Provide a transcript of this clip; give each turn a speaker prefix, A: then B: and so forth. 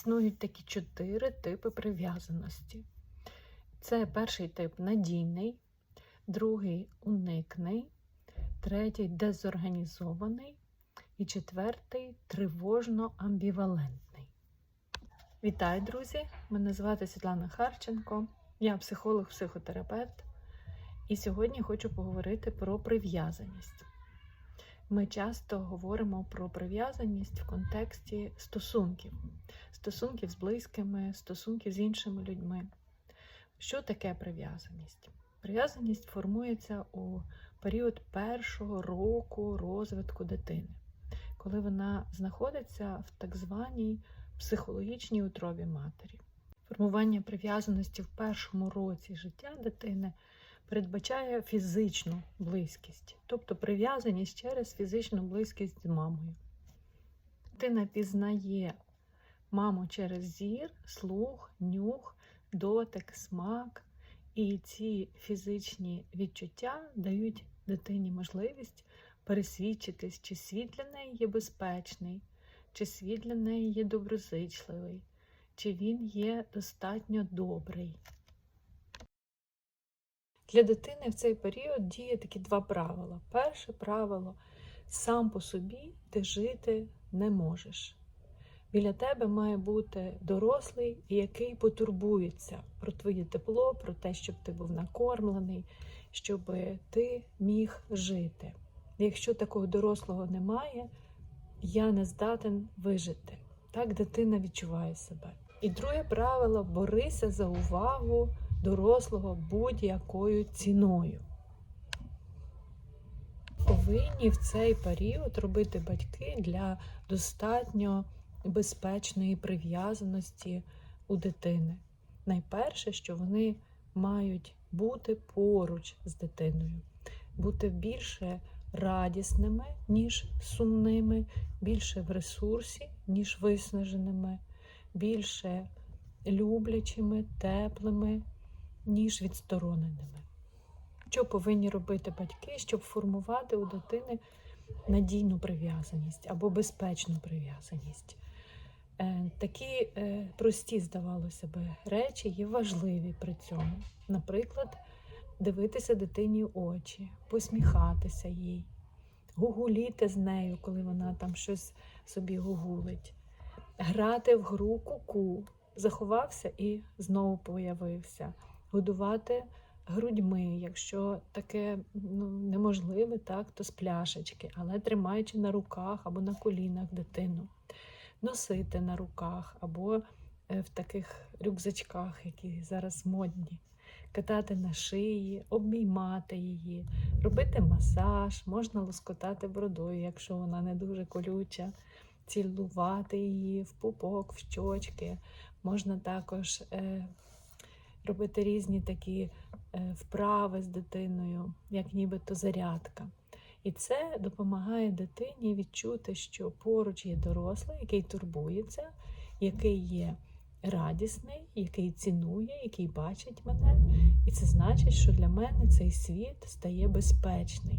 A: Існують такі чотири типи прив'язаності. Це перший тип надійний, другий уникний, третій дезорганізований і четвертий тривожно-амбівалентний. Вітаю, друзі! Мене звати Світлана Харченко, я психолог-психотерапевт, і сьогодні хочу поговорити про прив'язаність. Ми часто говоримо про прив'язаність в контексті стосунків, стосунків з близькими, стосунків з іншими людьми. Що таке прив'язаність? Прив'язаність формується у період першого року розвитку дитини, коли вона знаходиться в так званій психологічній утробі матері. Формування прив'язаності в першому році життя дитини передбачає фізичну близькість, тобто прив'язаність через фізичну близькість з мамою. Дитина пізнає маму через зір, слух, нюх, дотик, смак. І ці фізичні відчуття дають дитині можливість пересвідчитись, чи світ для неї є безпечний, чи світ для неї є доброзичливий, чи він є достатньо добрий. Для дитини в цей період діє такі два правила. Перше правило сам по собі ти жити не можеш. Біля тебе має бути дорослий, який потурбується про твоє тепло, про те, щоб ти був накормлений, щоб ти міг жити. Якщо такого дорослого немає, я не здатен вижити. Так дитина відчуває себе. І друге правило борися за увагу дорослого будь-якою ціною. Повинні в цей період робити батьки для достатньо безпечної прив'язаності у дитини. Найперше, що вони мають бути поруч з дитиною, бути більше радісними, ніж сумними, більше в ресурсі, ніж виснаженими, більше люблячими, теплими, ніж відстороненими. Що повинні робити батьки, щоб формувати у дитини надійну прив'язаність або безпечну прив'язаність? Такі прості, здавалося би, речі є важливі при цьому. Наприклад, дивитися дитині в очі, посміхатися їй, гугуліти з нею, коли вона там щось собі гугулить, грати в гру куку, заховався і знову появився, годувати грудьми, якщо таке ну, неможливе, так, то з пляшечки, але тримаючи на руках або на колінах дитину носити на руках або в таких рюкзачках, які зараз модні, катати на шиї, обіймати її, робити масаж, можна лоскотати бродою, якщо вона не дуже колюча, цілувати її в пупок, в щочки. Можна також е, робити різні такі е, вправи з дитиною, як нібито зарядка. І це допомагає дитині відчути, що поруч є дорослий, який турбується, який є радісний, який цінує, який бачить мене. І це значить, що для мене цей світ стає безпечний.